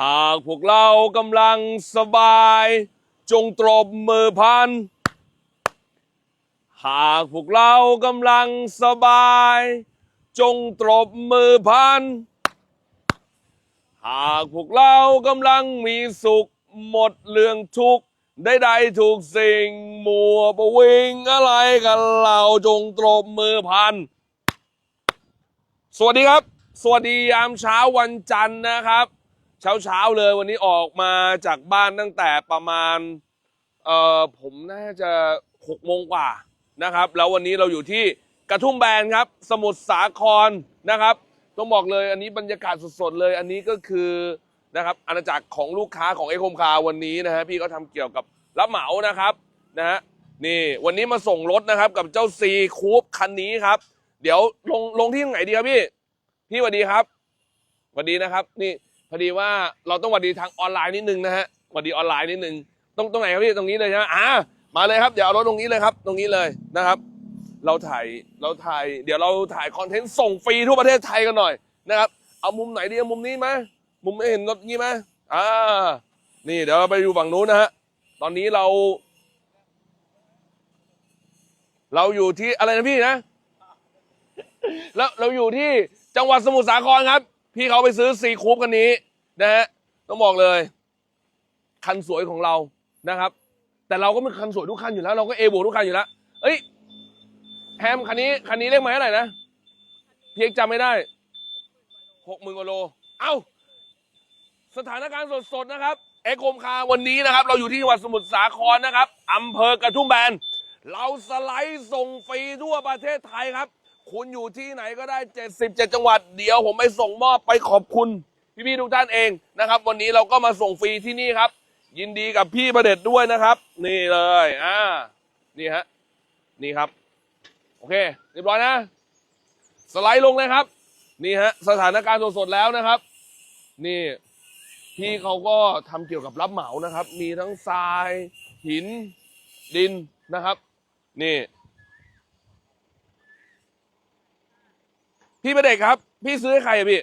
หากพวกเรากำลังสบาย จงตรบมือพัน หากพวกเรากำลังสบาย จงตรบมือพัน หากพวกเรากำลังมีสุขหมดเรื่องทุกข์ได้ใดถูกสิ่งมัวประวิงอะไรกันเราจงตรบมือพัน สวัสดีครับ สวัสดียามเช้าวันจันทร์นะครับ เช้าเช้าๆเลยวันนี้ออกมาจากบ้านตั้งแต่ประมาณเอ่อผมน่าจะหกโมงกว่านะครับ แล้ววันนี้เราอยู่ที่กระทุ่มแบนครับ สมุทรสาครนะครับ ต้องบอกเลยอันนี้บรรยากาศสดๆเลย อันนี้ก็คือนะครับอาณาจักรของลูกค้าของเอคมคาวันนี้นะฮะพี่เขาทำเกี่ยวกับรับเหมานะครับนะฮะนี่วันนี้มาส่งรถนะครับกับเจ้าซีคูปคันนี้ครับ เดี๋ยวลงลงที่ไหนดีครับพี่ พี่สวัสดีครับสวัสดีนะครับ นี่ อดีว่าเราต้องวัสดีทางออนไลน์นิดนึงนะฮะวัสดีออนไลน์นิดนึงตรงตรงไหนครับพี่ตรงนี้เลยใช่ไหมอ่ามาเลยครับเดี๋ยวเอารถตรงนี้เลยครับ ตรงนี้เลยนะครับ เราถ่ายเราถ่ายเดี๋ยวเราถ่ายคอนเทนต์ส่งฟรีทั่วประเทศไทยกันหน่อยนะครับ เอามุมไหนดีเอามุมนี้ไหมมุมไม่เห็นรถนี้ไหมอ่านี่เดี๋ยวเราไปดูฝั่งนู้นนะฮะตอนนี้เรา เราอยู่ที่อะไรนะพี่นะแล้วเราอยู่ที่จังหวัดสมุทรสาครครับ พี่เขาไปซื้อซีคูปคันนี้นะฮะต้องบอกเลย คันสวยของเรานะครับ แต่เราก็เป็นคันสวยทุกคันอยู่แล้ว เราก็เอบวทุกคันอยู่แล้วเอ้ยแฮมคันนี้คันนี้เลขไม้เท่าไรนะเพียงจำไม่ได้หกหมื่นกว่าโล เอ้า สถานการณ์สดๆนะครับ เอโคมคาวันนี้นะครับ เราอยู่ที่จังหวัดสมุทรสาครนะครับอำเภอกระทุ่มแบน เราสไลด์ส่งฟรีทั่วประเทศไทยครับ คุณอยู่ที่ไหนก็ได้ 77 จังหวัด เดี๋ยวผมไปส่งมอบไปขอบคุณพี่ๆทุกท่านเองนะครับ วันนี้เราก็มาส่งฟรีที่นี่ครับ ยินดีกับพี่ประเด็จด้วยนะครับ นี่เลยอ่านี่ฮะนี่ครับ โอเค เรียบร้อยนะ สไลด์ลงเลยครับ นี่ฮะสถานการณ์สดๆแล้วนะครับ นี่พี่เขาก็ทำเกี่ยวกับรับเหมานะครับ มีทั้งทราย หินดินนะครับ นี่ พี่ประเด็กครับ พี่ซื้อให้ใครอะพี่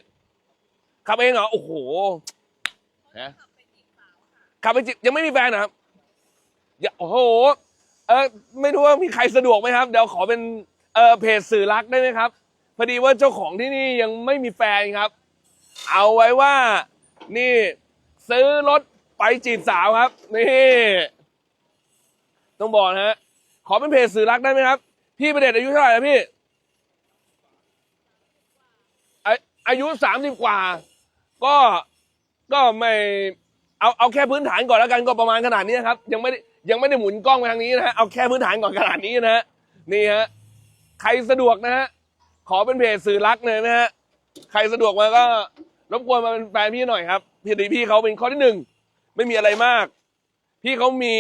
ขับเองเหรอโอ้โหฮะขับไปจิยังไม่มีแฟนนะครับอย่าโอ้โหเออไม่รู้ว่ามีใครสะดวกไหมครับเดี๋ยวขอเป็นเออเพจสื่อรักได้ไหมครับพอดีว่าเจ้าของที่นี่ยังไม่มีแฟนครับ เอาไว้ว่านี่ซื้อรถไปจีบสาวครับ นี่ ต้องบอกนะฮะขอเป็นเพจสื่อรักได้ไหมครับ พี่ประเด็จอายุเท่าไหร่แล้วพี่ อายุสามสิบกว่า ก็ก็ไม่เอาเอาแค่พื้นฐานก่อนแล้วกันก็ประมาณขนาดนี้นะครับ ยังไม่ได้ยังไม่ได้หมุนกล้องไปทางนี้นะฮะเอาแค่พื้นฐานก่อนขนาดนี้นะฮะนี่ฮะใครสะดวกนะฮะขอเป็นเพจสื่อรักเลยนะฮะใครสะดวกมาก็รบกวนมาเป็นแฟนพี่หน่อยครับพี่ดีพี่เขาเป็นข้อที่หนึ่งไม่มีอะไรมาก พี่เขามี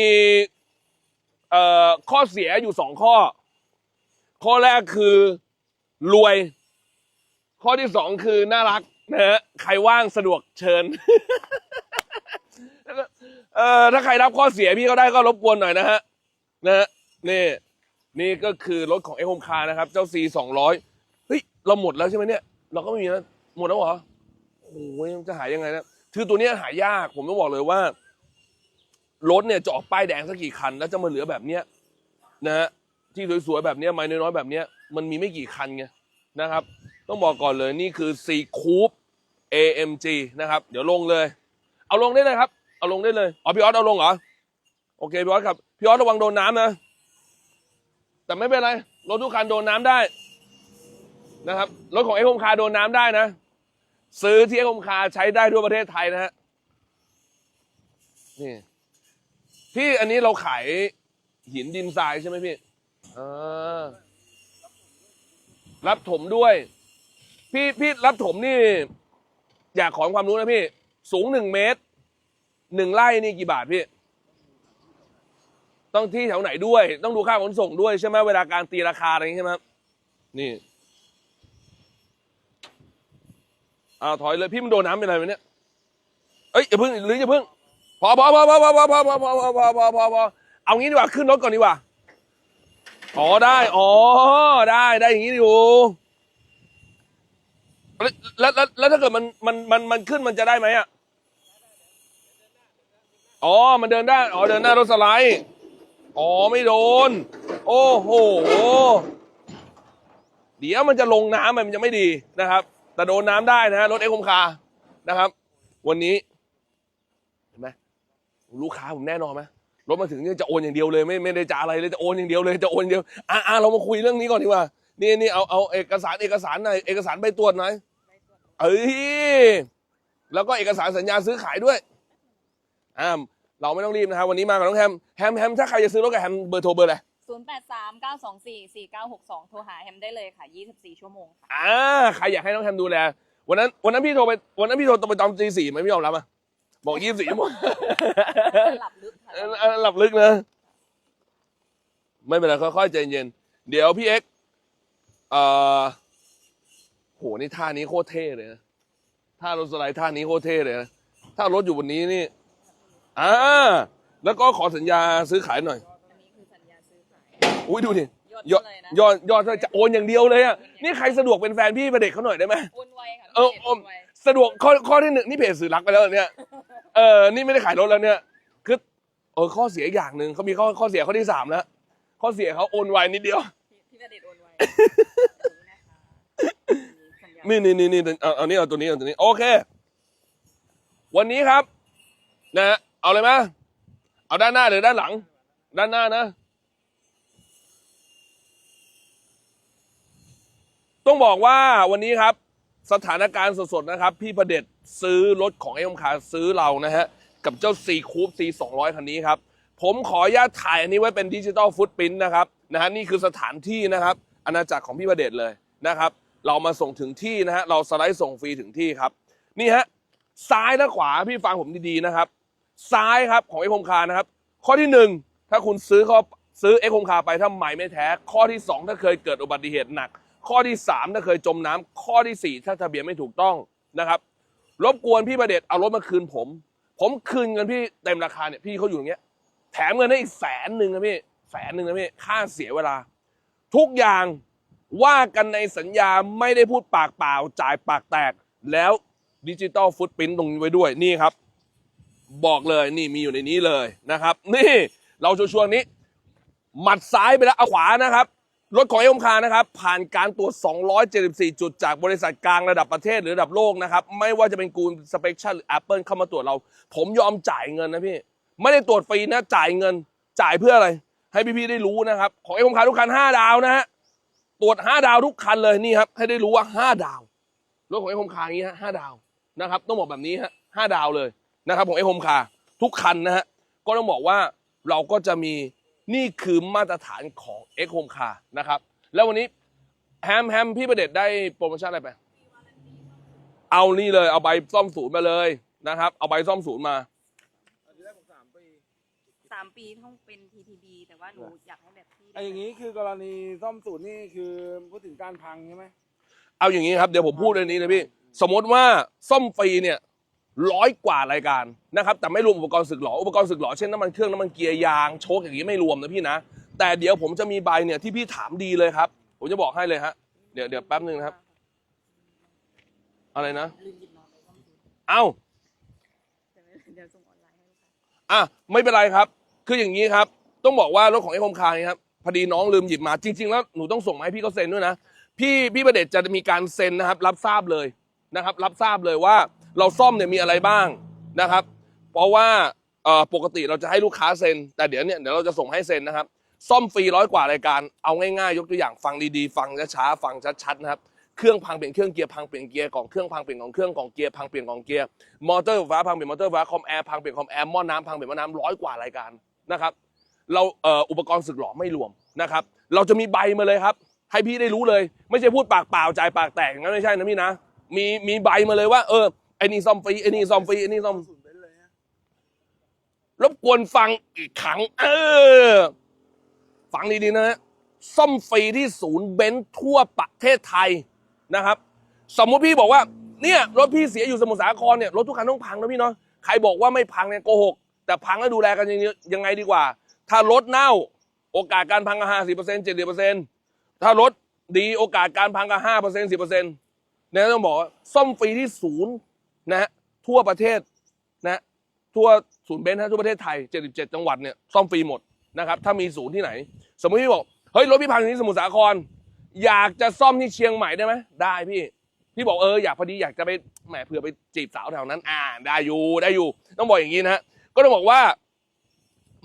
เอ่อข้อเสียอยู่สองข้อ ข้อแรกคือรวย ข้อที่สองคือน่ารักนะฮะใครว่างสะดวกเชิญ เอ่อถ้าใครรับข้อเสียพี่เขาได้ก็รบกวนหน่อยนะฮะนะฮะนี่นี่ก็คือรถของเอ o มคาร์นะครับ เจ้า C สองร้อยเฮ้ยเราหมดแล้วใช่ไหมเนี่ย เราก็ไม่มีแล้วหมดแล้วเหรอโอ้ยจะหายยังไงนะคือตัวนี้หายากผมต้องบอกเลยว่ารถเนี่ยจะออกป้ายแดงสักกี่คัน แล้วจะมาเหลือแบบเนี้ยนะฮะที่สวยๆแบบเนี้ยไม้น้อยๆแบบเนี้ยมันมีไม่กี่คันไงนะครับ ต้องบอกก่อนเลยนี่คือ C Coupe AMG นะครับ เดี๋ยวลงเลย เอาลงได้เลยครับ เอาลงได้เลยอ๋อพี่ออสเอาลงเหรอ โอเคพี่ออสครับ พี่ออสระวังโดนน้ำนะ แต่ไม่เป็นไร รถทุกคันโดนน้ำได้นะครับ รถของเอ็กโฮมคาโดนน้ำได้นะ ซื้อที่เอ็กโฮมคาใช้ได้ทั่วประเทศไทยนะฮะ นี่พี่อันนี้เราขายหินดินทรายใช่ไหมพี่ อ่า รับถมด้วย พี่พี่รับถมนี่ อยากขอความรู้นะพี่ สูงหนึ่งเมตรหนึ่งไร่นี่กี่บาทพี่ ต้องที่แถวไหนด้วย ต้องดูค่าขนส่งด้วยใช่ไหมเวลาการตีราคาอะไรอย่างนี้ใช่ไหมนี่อ้าวถอยเลยพี่มันโดนน้ำเป็นไรไหมเนี่ยเอ้ยอย่าเพิ่งหรืออย่าเพิ่งพอพอพอพอพอพอพอพอพอพอพอพอพอพอเอางี้ดีกว่าขึ้นรถก่อนดีกว่าอ๋อได้อ๋อได้ได้อย่างนี้อยู่ แล้วแล้วแล้วถ้าเกิดมันมันมันมันขึ้นมันจะได้ไหมอะอ๋อ มันเดินได้ อ๋อ เดินหน้รถสไลด์ อ๋อ ไม่โดน โอ้โห เดี๋ยวมันจะลงน้ำมันจะไม่ดีนะครับ แต่โดนน้ำได้นะฮะ รถเอ็กคมคา นะครับ วันนี้ เห็นไหมลูกค้าผมแน่นอนไหมรถมาถึงเนี่ยจะโอนอย่างเดียวเลยไม่ไม่ได้จะอะไรเลยจะโอนอย่างเดียวเลยจะโอนอย่างเดียว อะอะเรามาคุยเรื่องนี้ก่อนดีกว่า นี่นี่เอาเอาเอกสารเอกสารหน่อยเอกสารใบตรวจหน่อย เอ้ยแล้วก็เอกสารสัญญาซื้อขายด้วยอ่าเราไม่ต้องรีบนะครับวันนี้มากับน้องแฮมแฮมแฮมถ้าใครจะซื้อรถกับแฮมเบอร์โทรเบอร์อะไร0 8 3 9 2 4 4 9 6 2 โทรหาแฮมได้เลยค่ะ 24 ชั่วโมงค่ะอ่าใครอยากให้น้องแฮมดูแลวันนั้นวันนั้นพี่โทรไปวันนั้นพี่โทรไปตอนตีสี่ไหมพี่ยอมรับอะบอกยี่สิบสี่ชั่วโมงหลับลึกค่ะเออเออหลับลึกนะ ไม่เป็นไรค่อยๆใจเย็นเดี๋ยวพี่เอ็กซ์เอ่อ โหนี่ท่านี้โคตรเท่เลยนะท่ารถสไลด์ท่านี้โคตรเท่เลยนะถ้ารถอยู่บนนี้นี่อ่าแล้วก็ขอสัญญาซื้อขายหน่อยอันนี้คือสัญญาซื้อขายอุ้ยดูดิยอดยอดเลยนะยอดยอดจะโอนอย่างเดียวเลยอะนี่ใครสะดวกเป็นแฟนพี่ประเด็กเขาหน่อยได้ไหม โอนไวค่ะเออโอน ไวสะดวกข้อข้อที่หนึ่งนี่เพจสื่อรักไปแล้วเหรอเนี่ยเออนี่ไม่ได้ขายรถแล้วเนี่ยคือเออข้อเสียอย่างหนึ่งเขามีข้อข้อเสียข้อที่สามแล้วข้อเสียเขาโอนไวนิดเดียว พี่ประเด็โอนไวสัญญา นี่นี่นี่นี่เอาเอานี่เอาตัวนี้เอาตัวนี้โอเค วันนี้ครับ นะฮะเอาเลยไหมเอาด้านหน้าหรือด้านหลัง ด้านหน้านะ ต้องบอกว่าวันนี้ครับ สถานการณ์สดๆนะครับ พี่ประเด็จซื้อรถของไอ้คมคาซื้อเรานะฮะ กับเจ้า C Coupe C 200คันนี้ครับ ผมขออนุญาตถ่ายอันนี้ไว้เป็นดิจิตอลฟุตพิ้นนะครับนะฮะนี่คือสถานที่นะครับอาณาจักรของพี่ประเด็จเลยนะครับ เรามาส่งถึงที่นะฮะเราสไลด์ส่งฟรีถึงที่ครับ นี่ฮะซ้ายและขวาพี่ฟังผมดีๆนะครับ ซ้ายครับของไอ้คมคานะครับ ข้อที่หนึ่งถ้าคุณซื้อเขาซื้อเอ็กคมคาไปถ้าใหม่ไม่แท้ ข้อที่สองถ้าเคยเกิดอุบัติเหตุหนัก ข้อที่สามถ้าเคยจมน้ำข้อที่สี่ถ้าทะเบียนไม่ถูกต้องนะครับ รบกวนพี่ประเดชเอารถมาคืนผม ผมคืนเงินพี่เต็มราคาเนี่ยพี่เขาอยู่อย่างเงี้ยแถมเงินให้อีกแสนหนึ่งนะพี่แสนหนึ่งนะพี่ค่าเสียเวลา ทุกอย่าง ว่ากันในสัญญาไม่ได้พูดปากเปล่าจ่ายปากแตก แล้วดิจิตอลฟุตพิ้นตรงนี้ไว้ด้วยนี่ครับ บอกเลยนี่มีอยู่ในนี้เลยนะครับ นี่เราชัวร์ๆนี้ หมัดซ้ายไปแล้วเอาขวานะครับรถของเอ็มคานะครับ ผ่านการตรวจ 274 จุดจากบริษัทกลางระดับประเทศหรือระดับโลกนะครับ ไม่ว่าจะเป็นกูลสเปกชั่นหรือ Apple เข้ามาตรวจเรา ผมยอมจ่ายเงินนะพี่ ไม่ได้ตรวจฟรีนะ จ่ายเงิน จ่ายเพื่ออะไร ให้พี่ๆได้รู้นะครับ ของเอ็มคาทุกคัน 5 ดาวนะฮะ ตรวจ5ดาวทุกคันเลยนี่ครับ ให้ได้รู้ว่า5ดาวรถของเอ็มคาอย่างนี้ฮะ5ดาวนะครับ ต้องบอกแบบนี้ฮะ5ดาวเลยนะครับของเอ็มคาทุกคันนะฮะก็ต้องบอกว่าเราก็จะมีนี่คือมาตรฐานของ X Home Car นะครับ แล้ววันนี้แฮมแฮมพี่ประเด็จได้โปรโมชั่นอะไรไป เอานี่เลยเอาใบซ่อมศูนย์มาเลยนะครับ เอาใบซ่อมศูนย์มา สามปีต้องเป็น TTB แต่ว่าหนูอยากให้แบบพี่ไอ้อย่างนี้คือกรณีซ่อมสูตรนี่คือพูดถึงการพังใช่ไหมเอาอย่างนี้ครับเดี๋ยวผมพูดเรื่องนี้นะพี่ สมมติว่าซ่อมฟรีเนี่ยร้อยกว่ารายการนะครับแต่ไม่รวมอุปกรณ์สึกหรออุปกรณ์สึกหรอเช่นน้ำมันเครื่องน้ำมันเกียร์ยางโชคอย่างนี้ไม่รวมนะพี่นะ แต่เดี๋ยวผมจะมีใบเนี่ยที่พี่ถามดีเลยครับ ผมจะบอกให้เลยฮะเดี๋ยวเดี๋ยวแป๊บหนึ่งนะครับ อะไรนะ ลืมหยิบน้องไปซ่อมดูเอ้าแต่ไม่เดี๋ยวส่งออนไลน์ให้ลูกค้า อะไม่เป็นไรครับ คืออย่างนี้ครับ ต้องบอกว่ารถของไอ้คมคายครับพอดีน้องลืมหยิบมาจริง ๆ แล้วหนูต้องส่งมาให้พี่เขาเซ็นด้วยนะพี่พี่ประเดชจะมีการเซ็นนะครับ รับทราบเลยนะครับ รับทราบเลยว่าเราซ่อมเนี่ยมีอะไรบ้างนะครับ เพราะว่าปกติเราจะให้ลูกค้าเซ็น แต่เดี๋ยวเนี่ยเดี๋ยวเราจะส่งให้เซ็นนะครับ ซ่อมฟรีร้อยกว่ารายการเอาง่ายๆ ยกตัวอย่างฟังดีๆ ฟังช้าๆฟังชัดๆนะครับเครื่องพังเปลี่ยนเครื่องเกียร์พังเปลี่ยนเกียร์กล่องเครื่องพังเปลี่ยนกล่องเครื่องกล่องเกียร์พังเปลี่ยนกล่องเกียร์มอเตอร์ไฟฟ้าพังเปลี่ยนมอเตอร์ไฟฟ้าคอมแอร์พังเปลี่ยนคอมแอร์หม้อน้ำพังเปลี่ยนหม้อน้ำร้อยกว่ารายการ นะครับ เราเอ่ออุปกรณ์สึกหลอไม่รวมนะครับ เราจะมีใบมาเลยครับ ให้พี่ได้รู้เลย ไม่ใช่พูดปากเปล่าจ่ายปากแตกอย่างนั้นไม่ใช่นะพี่นะ มีมีใบมาเลยว่าเออไอ้นี่ซ่อมฟรีไอ้นี่ซ่อมฟรีไอ้นี่ซ่อมสูตรเป็นเลยฮะรบกวนฟังอีกครั้ง เออ ฟังดีๆนะฮะซ่อมฟรีที่ศูนย์เบนซ์ทั่วประเทศไทยนะครับ สมมุติพี่บอกว่า เนี่ยรถพี่เสียอยู่สมุทรสาครเนี่ยรถทุกคันต้องพังนะพี่เนาะใครบอกว่าไม่พังเนี่ยโกหก แต่พังแล้วดูแลกันยังยังไงดีกว่า ถ้ารถเน่าโอกาสการพังก็ห้าสิบเปอร์เซ็นต์เจ็ดสิบเปอร์เซ็นต์ถ้ารถดีโอกาสการพังก็ห้าเปอร์เซ็นต์สิบเปอร์เซ็นต์เนี่ยต้องบอกซ่อมฟรีที่ศูนย์นะฮะทั่วประเทศนะทั่วศูนย์เบนซ์ทั่วประเทศไทย 77 จังหวัดเนี่ยซ่อมฟรีหมดนะครับถ้ามีศูนย์ที่ไหน สมมติพี่บอกเฮ้ยรถพี่พังอยู่ที่สมุทรสาคร อยากจะซ่อมที่เชียงใหม่ได้ไหมได้พี่พี่บอกเอออยากพอดีอยากจะไปแหมเผื่อไปจีบสาวแถวนั้น อ่าได้อยู่ได้อยู่ ต้องบอกอย่างนี้นะฮะ ก็ต้องบอกว่า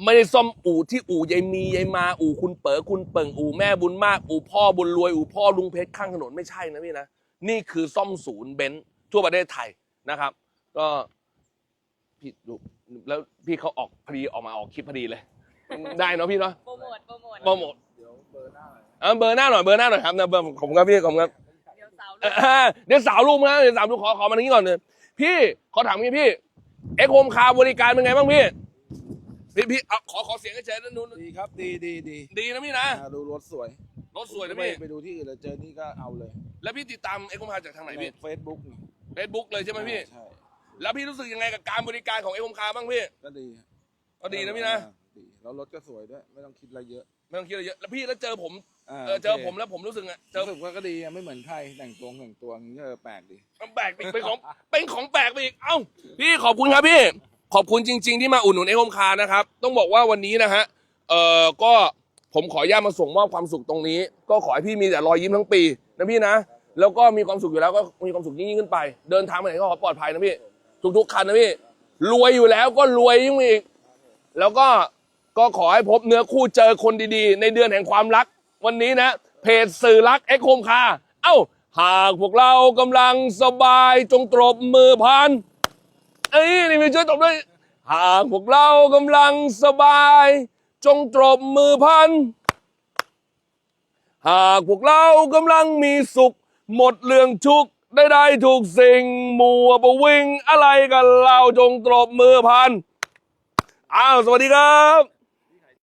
ไม่ได้ซ่อมอู่ที่อู่ยายมียายมา อู่คุณเป๋อคุณเปิงอู่แม่บุญมาก อู่พ่อบุญรวย อู่พ่อลุงเพชรข้างถนนไม่ใช่นะพี่นะ นี่คือซ่อมศูนย์เบนซ์ทั่วประเทศไทยนะครับ ก็พี่ดูแล้วพี่เขาออกพอดีออกมาออกคลิปพอดีเลย ได้เนาะพี่เนาะโปรโมทโปรโมทโปรโมทเดี๋ยวเบอร์หน้าหน่อยเออเบอร์หน้าหน่อยเบอร์หน้าหน่อยครับนะเบอร์ผมครับพี่ผมครับเดี๋ยวสาวเออเดี๋ยวสาวลูกนะเดี๋ยวสาวลูกขอขอมาทางนี้ก่อนเลยพี่ขอถามงี้พี่ เอ็กโฮมคาร์บริการเป็นไงบ้างพี่ พี่พี่เอาขอขอเสียงเฉยๆนั่นนู่นดีครับ ดีดีดีดีนะพี่นะ อ่าดูรถสวยรถสวยนะไม่พี่ ไปดูที่อื่นเลยเจอนี่ก็เอาเลยแล้วพี่ติดตามเอ็กโฮมคาร์จากทางไหนพี่เฟซบุ๊กเฟซบุ๊กเลยใช่ไหมพี่ ใช่แล้วพี่รู้สึกยังไงกับการบริการของเอ็กโฮมคาร์บ้างพี่ ก็ดีก็ดีนะพี่นะอ่าดีแล้วรถก็สวยด้วย ไม่ต้องคิดอะไรเยอะ ไม่ต้องคิดอะไรเยอะ แล้วพี่แล้วเจอผมาเออเจอโคผมแล้วผมรู้สึกไงเจอรู้สึกว่าก็ดีอะไม่เหมือนใครแต่งตัวแต่งตัวอย่างนี้เออแปลกดีมันแปลกอีกเป็นของเป็นของแปลกไปอีกเอ้าพี่ขอบคุณครับพี่ ขอบคุณจริง ๆ ที่มาอุดหนุนเอ o มคานะครับ ต้องบอกว่าวันนี้นะฮะเอ่อก็ผมขออนุญาตมาส่งมอบความสุขตรงนี้ ก็ขอให้พี่มีแต่รอยยิ้มทั้งปีนะพี่นะ แล้วก็มีความสุขอยู่แล้วก็มีความสุขยิ่งๆขึ้นไป เดินทางไปไหนก็ขอปลอดภัยนะพี่ทุกๆคันนะพี่รวยอยู่แล้วก็รวยยิ่งอีก แล้วก็ก็ขอให้พบเนื้อคู่เจอคนดีๆ ในเดือนแห่งความรัก วันนี้นะ เพจสื่อรักเอ็กโคมคาเอ้า หากพวกเรากำลังสบายจงตรบมือพันเอ้ยนี่มีช่วยตบด้วย หากพวกเรากำลังสบาย จงตบมือพัน หากพวกเรากำลังมีสุข หมดเรื่องทุกข์ได้ได้ถูกสิ่งมัวประวิงอะไรกันเราจงตบมือพัน อ้าว สวัสดีครับ